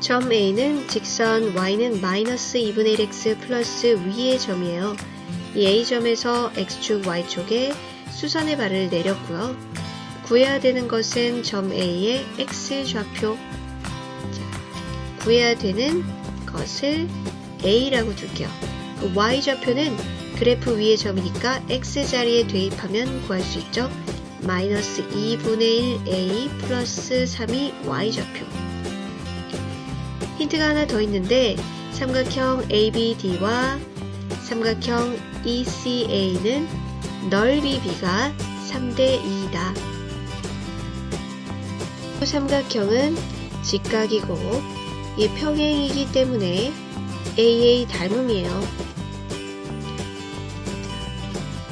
점 A는 직선 y는 마이너스 2분의 1x 플러스 위의 점이에요. 이 A점에서 x축 y축에 수선의 발을 내렸고요. 구해야 되는 것은 점 A의 x좌표 자, 구해야 되는 것을 A라고 둘게요. 그 y좌표는 그래프 위의 점이니까 x자리에 대입하면 구할 수 있죠. 마이너스 2분의 1 A 플러스 3이 y좌표 힌트가 하나 더 있는데 삼각형 ABD와 삼각형 ECA는 넓이 B가 3대 2이다. 삼각형은 직각이고 이 평행이기 때문에 AA 닮음이에요.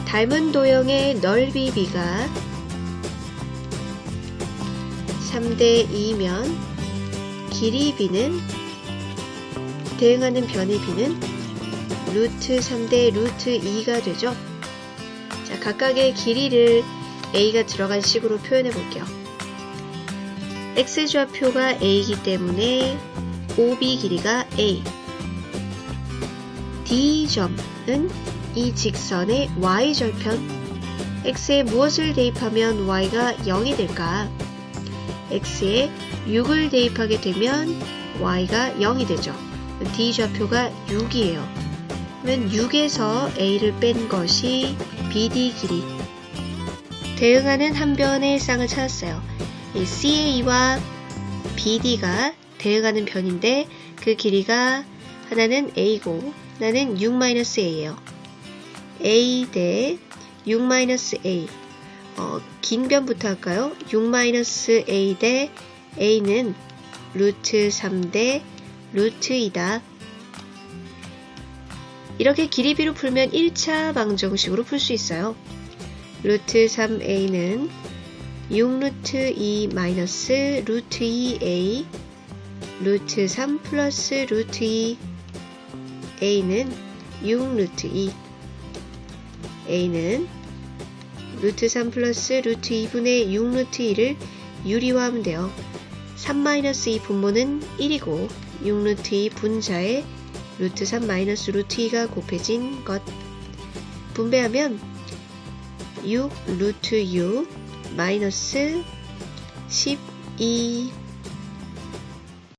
닮은 도형의 넓이 B가 3대 2면 길이 B는 대응하는 변의 B는 루트 3대 루트 2가 되죠. 자, 각각의 길이를 A가 들어간 식으로 표현해 볼게요. X좌표가 A이기 때문에 OB 길이가 A. D점은 이 직선의 Y절편. X에 무엇을 대입하면 Y가 0이 될까? X에 6을 대입하게 되면 Y가 0이 되죠. D좌표가 6이에요. 그러면 6에서 A를 뺀 것이 BD 길이. 대응하는 한 변의 쌍을 찾았어요. 이 CA와 BD가 대응하는 변인데 그 길이가 하나는 A고 하나는 6-A예요. A 대 6-A. 어, 긴 변부터 할까요? 6-A 대 A는 루트 3 대 루트 2다. 이렇게 길이비로 풀면 1차 방정식으로 풀 수 있어요. 루트 3a는 6루트 2 마이너스 루트 2a 루트 3 플러스 루트 2 a는 6루트 2 a는 루트 3 플러스 루트 2분의 6루트 2를 유리화하면 돼요. 3 마이너스 2 분모는 1이고 6루트 2 분자에 루트 3 마이너스 루트 2가 곱해진 것. 분배하면 6 루트 6 마이너스 12